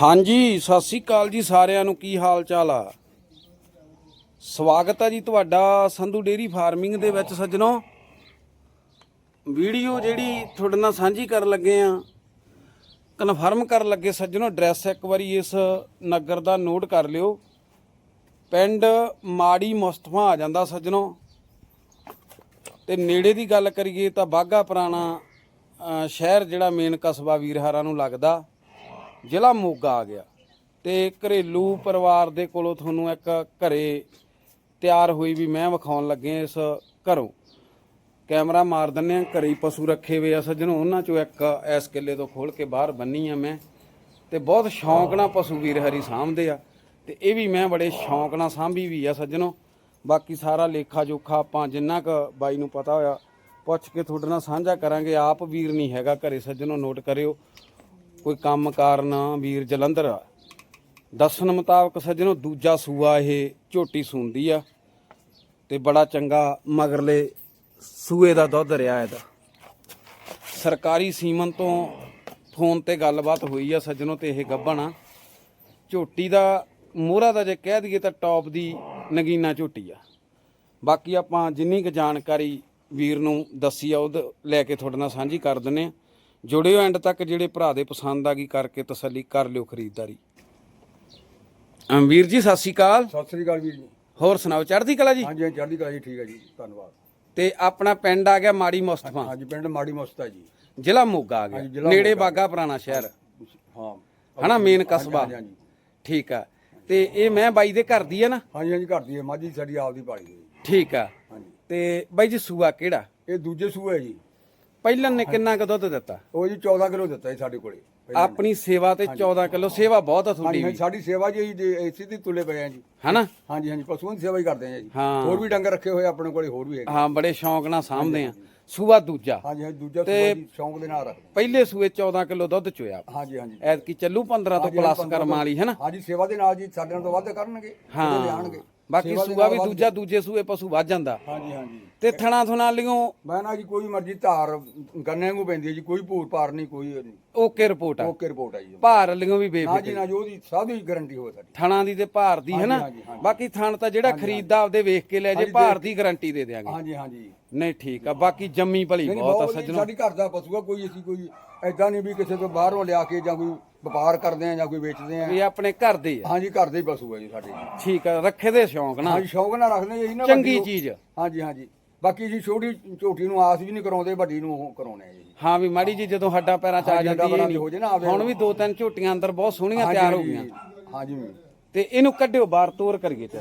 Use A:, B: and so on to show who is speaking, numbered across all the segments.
A: ਹਾਂਜੀ, ਸਤਿ ਸ੍ਰੀ ਅਕਾਲ ਜੀ ਸਾਰਿਆਂ ਨੂੰ, ਕੀ ਹਾਲ ਚਾਲ ਆ? ਸਵਾਗਤ ਆ ਜੀ ਤੁਹਾਡਾ ਸੰਧੂ ਡੇਰੀ ਫਾਰਮਿੰਗ ਦੇ ਵਿੱਚ ਸੱਜਣੋ। ਵੀਡੀਓ ਜਿਹੜੀ ਤੁਹਾਡੇ ਨਾਲ ਸਾਂਝੀ ਕਰਨ ਲੱਗੇ ਆ, ਕਨਫਰਮ ਕਰਨ ਲੱਗੇ ਸੱਜਣੋ, ਐਡਰੈਸ ਇੱਕ ਵਾਰੀ ਇਸ ਨਗਰ ਦਾ ਨੋਟ ਕਰ ਲਿਓ। ਪਿੰਡ ਮਾੜੀ ਮੁਸਤਫਾ ਆ ਜਾਂਦਾ ਸੱਜਣੋ। ਤੇ ਨੇੜੇ ਦੀ ਗੱਲ ਕਰੀਏ ਤਾਂ ਬਾਗਾ ਪੁਰਾਣਾ ਸ਼ਹਿਰ ਜਿਹੜਾ ਮੇਨ ਕਸਬਾ ਵੀਰਹਾਰਾ ਨੂੰ ਲੱਗਦਾ। ਜ਼ਿਲ੍ਹਾ ਮੋਗਾ ਆ ਗਿਆ ਤੇ ਘਰੇਲੂ ਪਰਿਵਾਰ ਦੇ ਕੋਲੋਂ ਤੁਹਾਨੂੰ ਇੱਕ ਘਰੇ ਤਿਆਰ ਹੋਈ ਵੀ ਮੈਂ ਵਿਖਾਉਣ ਲੱਗੇ ਇਸ ਘਰੋਂ। ਕੈਮਰਾ ਮਾਰ ਦਿੰਨੇ ਆ ਘਰੇ ਹੀ ਪਸ਼ੂ ਰੱਖੇ ਹੋਏ ਆ ਸੱਜਣੋ, ਉਹਨਾਂ ਚੋਂ ਇੱਕ ਇਸ ਕਿੱਲੇ ਤੋਂ ਖੋਲ ਕੇ ਬਾਹਰ ਬੰਨੀ ਆ ਮੈਂ। ਤੇ ਬਹੁਤ ਸ਼ੌਂਕ ਨਾਲ ਪਸ਼ੂ ਵੀਰ ਹਰੀ ਸਾਂਭਦੇ ਆ। ਤੇ ਇਹ ਵੀ ਮੈਂ ਬੜੇ ਸ਼ੌਂਕ ਨਾਲ ਸਾਂਭੀ ਵੀ ਆ ਸੱਜਣੋ। ਬਾਕੀ ਸਾਰਾ ਲੇਖਾ ਜੋਖਾ ਆਪਾਂ ਜਿੰਨਾ ਕ ਬਾਈ ਨੂੰ ਪਤਾ ਹੋਇਆ, ਪੁੱਛ ਕੇ ਤੁਹਾਡੇ ਨਾਲ ਸਾਂਝਾ ਕਰਾਂਗੇ। ਆਪ ਵੀਰ ਨਹੀਂ ਹੈਗਾ ਘਰੇ, ਸੱਜਣੋ, ਨੋਟ ਕਰਿਓ। ਕੋਈ ਕੰਮ ਕਾਰਨ ਵੀਰ ਜਲੰਧਰ ਆ। ਦੱਸਣ ਮੁਤਾਬਕ ਸੱਜਣੋ, ਦੂਜਾ ਸੂਆ ਇਹ ਝੋਟੀ ਸੂੰਦੀ ਆ ਤੇ ਬੜਾ ਚੰਗਾ ਮਗਰਲੇ ਸੂਏ ਦਾ ਦੁੱਧ ਰਿਹਾ ਇਹਦਾ। ਸਰਕਾਰੀ ਸੀਮਨ ਤੋਂ ਫੋਨ ਤੇ ਗੱਲਬਾਤ ਹੋਈ ਆ ਸੱਜਣੋ ਤੇ ਇਹ ਗੱਭਣ ਆ। ਝੋਟੀ ਦਾ ਮੋਹਰਾ ਦਾ ਜੇ ਕਹਿ ਦਈਏ ਤਾਂ ਟੌਪ ਦੀ ਨਗੀਨਾ ਝੋਟੀ ਆ। ਬਾਕੀ ਆਪਾਂ ਜਿੰਨੀ ਕੁ ਜਾਣਕਾਰੀ ਵੀਰ ਨੂੰ ਦੱਸੀ ਆ ਉਹ ਲੈ ਕੇ ਤੁਹਾਡੇ ਨਾਲ ਸਾਂਝੀ ਕਰ ਦਿੰਨੇ ਆ। ਜੁੜਿਓ ਐਂਡ ਤੱਕ ਜਿਹੜੇ ਭਰਾ ਦੇ ਪਸੰਦ ਆ ਗਈ ਕਰਕੇ ਤਸੱਲੀ ਕਰ ਲਿਓ ਖਰੀਦਦਾਰੀ। ਵੀਰ ਜੀ ਸਤਿ ਸ਼੍ਰੀ ਅਕਾਲ।
B: ਸਤਿ ਸ੍ਰੀ ਅਕਾਲ ਵੀਰ ਜੀ।
A: ਹੋਰ ਸੁਣਾਓ ਚੜ੍ਹਦੀ ਕਲਾ ਜੀ?
B: ਹਾਂਜੀ ਹਾਂਜੀ, ਚੜ੍ਹਦੀ ਕਲਾ ਜੀ ਠੀਕ ਹੈ ਜੀ ਧੰਨਵਾਦ।
A: ਤੇ ਆਪਣਾ ਪਿੰਡ ਆ ਗਿਆ ਮਾੜੀ ਮੁਸਤਫਾ।
B: ਹਾਂਜੀ ਪਿੰਡ ਮਾੜੀ ਮਸਤਾ ਜੀ।
A: ਜ਼ਿਲ੍ਹਾ ਮੋਗਾ ਆ ਗਿਆ।
B: ਜ਼ਿਲ੍ਹਾ
A: ਨੇੜੇ
B: ਮੋਗਾ।
A: ਬਾਗਾ ਪੁਰਾਣਾ ਸ਼ਹਿਰ।
B: ਹਾਂ।
A: ਹਨਾ ਮੇਨ ਕਸਬਾ।
B: ਹਾਂਜੀ ਹਾਂਜੀ।
A: ਠੀਕ ਆ। ਤੇ ਇਹ ਮੈਂ ਬਾਈ ਦੇ ਘਰ ਦੀ ਆ ਨਾ?
B: ਹਾਂਜੀ ਹਾਂਜੀ ਘਰ ਦੀ ਹੈ ਮਾਝੀ ਸਾਡੀ ਆਪ ਦੀ ਪਾਲੀ ਹੈ ਜੀ
A: ਠੀਕ ਆ।
B: ਹਾਂਜੀ।
A: ਤੇ ਬਾਈ ਜੀ ਸੂਆ ਕਿਹੜਾ?
B: ਇਹ ਦੂਜੇ ਸੂਏ ਹੈ ਜੀ।
A: ਪਹਿਲਨ ਨੇ ਕਿੰਨਾ ਕੁ ਦੁੱਧ ਦਿੱਤਾ?
B: ਉਹ ਜੀ 14 ਕਿਲੋ ਦਿੱਤਾ ਜੀ ਸਾਡੇ ਕੋਲੇ। ਪਹਿਲਾਂ।
A: ਆਪਣੀ ਸੇਵਾ ਤੇ 14 ਕਿਲੋ ਸੇਵਾ ਬਹੁਤ ਆ ਤੁਹਾਡੀ
B: ਹਾਂਜੀ
A: ਵੀ।
B: ਹਾਂਜੀ, ਸਾਡੀ ਸੇਵਾ ਜੀ ਜੀ ਦੀ ਤੁਲੇ ਪਏ ਆ ਜੀ।
A: ਹਨਾ?
B: ਹਾਂਜੀ ਹਾਂਜੀ ਪਸ਼ੂਆਂ ਦੀ ਸੇਵਾ ਹੀ ਕਰਦੇ ਆ ਜੀ।
A: ਹਾਂ।
B: ਹੋਰ ਵੀ ਡੰਗਰ ਰੱਖੇ ਹੋਏ ਆਪਣੇ ਕੋਲੇ ਹੋਰ ਵੀ ਹੈਗੇ।
A: ਹਾਂ ਬੜੇ ਸ਼ੌਂਕ ਨਾਲ ਸਾਂਭਦੇ ਆ। ਸੂਆ ਦੂਜਾ।
B: ਹਾਂਜੀ ਹਾਂਜੀ ਦੂਜਾ ਸੂਆ ਜੀ ਸ਼ੌਂਕ ਦੇ ਨਾਲ ਰੱਖਦੇ
A: ਪਹਿਲੇ ਸੂਏ 14 ਕਿਲੋ ਦੁੱਧ ਚੋਇਆ
B: ਹਾਂਜੀ ਹਾਂਜੀ।
A: ਐਤਕੀ ਚੱਲੂ 15 ਤੋਂ
B: ਹਾਂਜੀ,
A: ਪਲੱਸ
B: ਪੰਦਰਾਂ
A: ਕਰਮ ਵਾਲੀ ਹੈਨਾ
B: ਹਾਂਜੀ ਸੇਵਾ ਦੇ ਨਾਲ ਜੀ ਸਾਡੇ ਨਾਲ ਤੋਂ ਵੱਧ ਕਰਨਗੇ।
A: ਹਾਂ।
B: ਉਹਦੇ ਲਿਆਉਣਗੇ।
A: ਬਾਕੀ
B: ਸੇਵਾ ਦੇ
A: ਸੂਆ
B: ਨਾਲ
A: ਵੀ
B: ਵੱਧ-
A: ਦੂਜਾ ਦੂਜੇ ਸੂਏ ਪਸ਼ੂ ਵੱਧ ਜਾਂਦਾ।
B: ਹਾਂਜੀ ਹਾਂਜੀ।
A: ਤੇ ਥਣਾ ਥਣਾ ਲਿਓ
B: ਮੈਂ ਨਾ ਜੀ ਕੋਈ ਮਰਜ਼ੀ ਧਾਰ ਗੰਨੇ ਨੂੰ ਪੈਂਦੀ ਹੈ ਜੀ ਕੋਈ ਭੂਰ ਭਾਰ ਨਹੀਂ ਕੋਈ ਉਹ ਨਹੀਂ।
A: ਓਕੇ ਰਿਪੋਰਟ ਆ।
B: ਓਕੇ ਰਿਪੋਰਟ ਹੈ ਜੀ।
A: ਭਾਰ ਲਿਓ ਵੀ
B: ਨਾ
A: ਬੇਫਿਕਰ
B: ਜੀ ਨਾ ਜੀ ਉਹਦੀ ਸਭ ਦੀ ਗਾਰੰਟੀ ਹੋਵੇ ਸਾਡੀ।
A: ਥਣਾ ਦੀ ਤੇ ਭਾਰ ਦੀ ਹੈਨਾ
B: ਹਾਂਜੀ, ਹਾਂਜੀ।
A: ਬਾਕੀ ਥਣ ਤਾਂ ਜਿਹੜਾ ਖਰੀਦਦਾ ਆਪਦੇ ਵੇਖ ਕੇ ਲੈ ਜੇ
B: ਹਾਂਜੀ,
A: ਭਾਰ ਦੀ ਗਾਰੰਟੀ ਦੇ ਦੇਾਂਗੇ
B: ਹਾਂਜੀ ਹਾਂਜੀ।
A: ਨਹੀਂ ਠੀਕ ਆ। ਬਾਕੀ ਜੰਮੀ ਭਲੀ
B: ਨਹੀਂ
A: ਬਹੁਤ ਆ
B: ਬਹੁਤ
A: ਸੱਜਣੋ।
B: ਸਾਡੀ ਘਰ ਦਾ ਪਸ਼ੂ ਆ ਕੋਈ ਅਸੀਂ ਕੋਈ ਐਦਾਂ ਨਹੀਂ ਵੀ ਕਿਸੇ ਤੋਂ ਬਾਹਰੋਂ ਲਿਆ ਕੇ ਜਾਂ ਕੋਈ ਵਪਾਰ ਕਰਦੇ ਆ ਜਾਂ ਕੋਈ ਵੇਚਦੇ ਆ।
A: ਇਹ ਆਪਣੇ ਘਰ ਦੇ ਆ।
B: ਹਾਂਜੀ ਘਰ ਦੇ ਹੀ ਪਸ਼ੂ ਆ ਜੀ ਸਾਡੇ।
A: ਠੀਕ ਆ ਰੱਖੇ ਦੇ ਸ਼ੌਂਕ ਨਾਲ।
B: ਹਾਂਜੀ ਸ਼ੌਂਕ ਨਾਲ ਰੱਖਦੇ ਜੀ ਨਾ
A: ਚੰਗੀ
B: ਨੂੰ-
A: ਚੀਜ਼
B: ਹਾਂਜੀ ਹਾਂਜੀ। ਬਾਕੀ ਜੀ ਛੋਟੀ ਝੋਟੀ ਨੂੰ ਆਸ ਵੀ ਨਹੀਂ ਕਰਾਉਂਦੇ ਵੱਡੀ ਨੂੰ ਉਹ ਕਰਾਉਣੇ ਆ ਜੀ।
A: ਹਾਂ ਵੀ ਮਾੜੀ ਜੀ ਜਦੋਂ ਹੱਡਾਂ ਪੈਰਾਂ ਚ ਆ
B: ਹਾਂਜੀ,
A: ਜਾਂਦੀ
B: ਪੈਰਾਂ
A: ਹੈ
B: ਚ ਹੋ ਜੇ ਨਾ, ਆਵੇ
A: ਹੁਣ ਵੀ ਦੋ ਤਿੰਨ ਝੋਟੀਆਂ ਅੰਦਰ ਬਹੁਤ ਸੋਹਣੀਆਂ ਤਿਆਰ ਹੋ ਗਈਆਂ।
B: ਹਾਂਜੀ।
A: ਤੇ ਇਹਨੂੰ ਕੱਢਿਓ ਬਾਹਰ ਤੋਰ ਕਰੀਏ ਤੇ।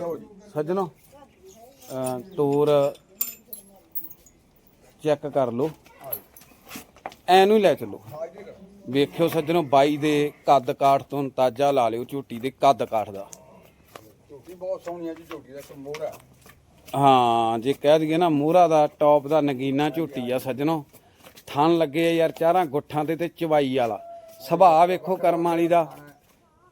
A: ਸੱਜਣੋ ਤੋਰ ਚੈੱਕ ਕਰ ਲਓ। ਐਨੂੰ ਹੀ ਲੈ ਚੱਲੋ। ਵੇਖਿਓ ਸੱਜਣੋ ਬਾਈ ਦੇ ਕੱਦ ਕਾਠ ਤੋਂ ਅੰਦਾਜ਼ਾ ਲਾ ਲਿਓ ਝੋਟੀ ਦੇ ਕੱਦ ਕਾਠ ਦਾ।
B: ਝੋਟੀ ਬਹੁਤ ਸੋਹਣੀ ਆ ਜੀ ਝੋਟੀ ਦਾ ਮੋਹਰਾ।
A: ਹਾਂ ਜੇ ਕਹਿ ਦਈਏ ਨਾ ਮੋਹਰਾ ਦਾ ਟੌਪ ਦਾ ਨਗੀਨਾ ਝੋਟੀ ਆ ਸੱਜਣੋ। ਥਣ ਲੱਗੇ ਆ ਯਾਰ ਚਾਰਾਂ ਗੁੱਠਾਂ ਤੇ ਤੇ ਚਵਾਈ ਵਾਲਾ। ਸੁਭਾਅ ਵੇਖੋ ਕਰਮ ਵਾਲੀ ਦਾ।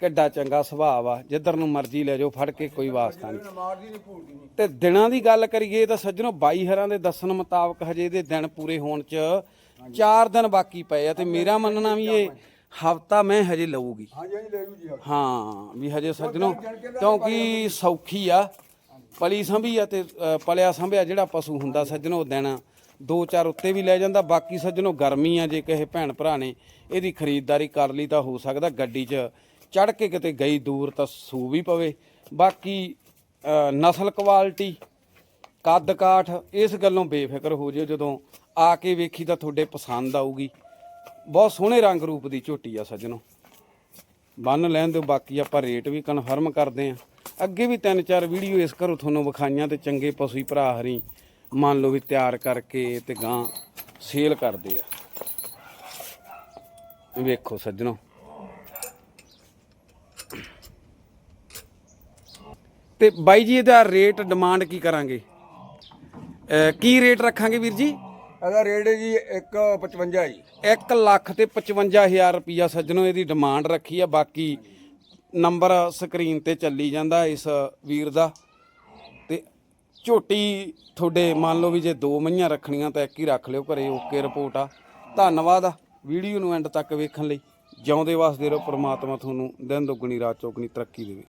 A: ਕਿੱਡਾ ਚੰਗਾ ਸੁਭਾਅ ਆ। ਜਿੱਧਰ ਨੂੰ ਮਰਜ਼ੀ ਲੈ ਜਾਓ ਫੜ ਕੇ ਕੋਈ ਵਾਸਤਾ ਨਹੀਂ। ਤੇ ਦਿਨਾਂ ਦੀ ਗੱਲ ਕਰੀਏ ਤਾਂ ਸੱਜਣੋ 22 ਹਰਾਂ ਦੇ ਦੱਸਣ ਮੁਤਾਬਕ ਹਜੇ ਦੇ ਦਿਨ ਪੂਰੇ ਹੋਣ ਚ 4 ਦਿਨ ਬਾਕੀ ਪਏ ਆ ਤੇ ਮੇਰਾ ਮੰਨਣਾ ਵੀ ਇਹ ਹਫਤਾ ਮੈਂ ਹਜੇ ਲਊਗੀ।
B: ਹਾਂਜੀ ਹਾਂਜੀ ਲੈ ਜੂ ਜੀ
A: ਹਾਂ ਵੀ ਹਜੇ ਸੱਜਣੋ ਕਿਉਂਕਿ ਸੌਖੀ ਆ ਪਲੀ ਸੰਭੀ ਆ ਤੇ ਅ, ਪਲਿਆ ਸੰਭਿਆ ਜਿਹੜਾ ਪਸ਼ੂ ਹੁੰਦਾ ਸੱਜਣੋ ਉਹ ਦਿਨ ਦੋ ਚਾਰ ਉੱਤੇ ਵੀ ਲੈ ਜਾਂਦਾ ਬਾਕੀ ਸੱਜਣੋ ਗਰਮੀ ਆ ਜੇ ਕਿਸੇ ਭੈਣ ਭਰਾ ਨੇ ਇਹਦੀ ਖਰੀਦਦਾਰੀ ਕਰ ਲਈ ਤਾਂ ਹੋ ਸਕਦਾ ਗੱਡੀ 'ਚ ਚੜ ਕੇ ਕਿਤੇ ਗਈ ਦੂਰ ਤਾਂ ਸੂ ਵੀ ਪਵੇ। ਬਾਕੀ ਅ, ਨਸਲ ਕੁਆਲਿਟੀ ਕੱਦ ਕਾਠ, ਇਸ ਗੱਲੋਂ ਬੇਫਿਕਰ ਹੋ ਜਿਓ ਜਦੋਂ ਆ ਕੇ ਵੇਖੀ ਤਾਂ ਤੁਹਾਡੇ ਪਸੰਦ ਆਊਗੀ। ਬਹੁਤ ਸੋਹਣੇ ਰੰਗ ਰੂਪ ਦੀ ਝੋਟੀ ਆ ਸੱਜਣੋ। ਬੰਨ ਲੈਣ ਦਿਓ, ਬਾਕੀ ਆਪਾਂ ਰੇਟ ਵੀ ਕਨਫਰਮ ਕਰਦੇ ਆਂ। ਅੱਗੇ ਵੀ ਤਿੰਨ ਚਾਰ ਵੀਡੀਓ ਇਸ ਘਰੋਂ ਤੁਹਾਨੂੰ ਵਿਖਾਈਆਂ ਤੇ ਚੰਗੇ ਪਸ਼ੂ ਹੀ ਭਰਾ ਹਰੀ ਮੰਨ ਲਓ ਵੀ ਤਿਆਰ ਕਰਕੇ ਤੇ ਗਾਂ ਸੇਲ ਕਰਦੇ ਆ। ਵੇਖੋ ਸੱਜਣੋ। ਤੇ ਬਾਈ ਜੀ, ਇਹਦਾ ਰੇਟ, ਡਿਮਾਂਡ ਕੀ ਕਰਾਂਗੇ? ਕੀ ਰੇਟ ਰੱਖਾਂਗੇ ਵੀਰ ਜੀ?
B: ਇਹਦਾ ਰੇਟ ਹੈ ਜੀ 155 ਜੀ।
A: 1 ਲੱਖ ਤੇ 55000 ਰੁਪਿਆ ਸੱਜਣੋ ਇਹਦੀ ਡਿਮਾਂਡ ਰੱਖੀ ਆ ਬਾਕੀ ਨੰਬਰ ਸਕਰੀਨ ਤੇ ਚੱਲੀ ਜਾਂਦਾ ਇਸ ਵੀਰ ਦਾ। ਤੇ ਝੋਟੀ ਤੁਹਾਡੇ ਮੰਨ ਲਓ ਵੀ ਜੇ ਦੋ ਮਈਆਂ ਰੱਖਣੀਆਂ ਤਾਂ ਇੱਕ ਹੀ ਰੱਖ ਲਿਓ ਘਰੇ ਓਕੇ ਰਿਪੋਰਟ ਆ। ਧੰਨਵਾਦ ਆ ਵੀਡੀਓ ਨੂੰ ਐਂਡ ਤੱਕ ਵੇਖਣ ਲਈ। ਜਿਉਂਦੇ ਵਸਦੇ ਰਹੋ ਪ੍ਰਮਾਤਮਾ ਤੁਹਾਨੂੰ ਦਿਨ ਦੁੱਗਣੀ ਰਾਤ ਚੌਗਣੀ ਤਰੱਕੀ ਦੇਵੇ।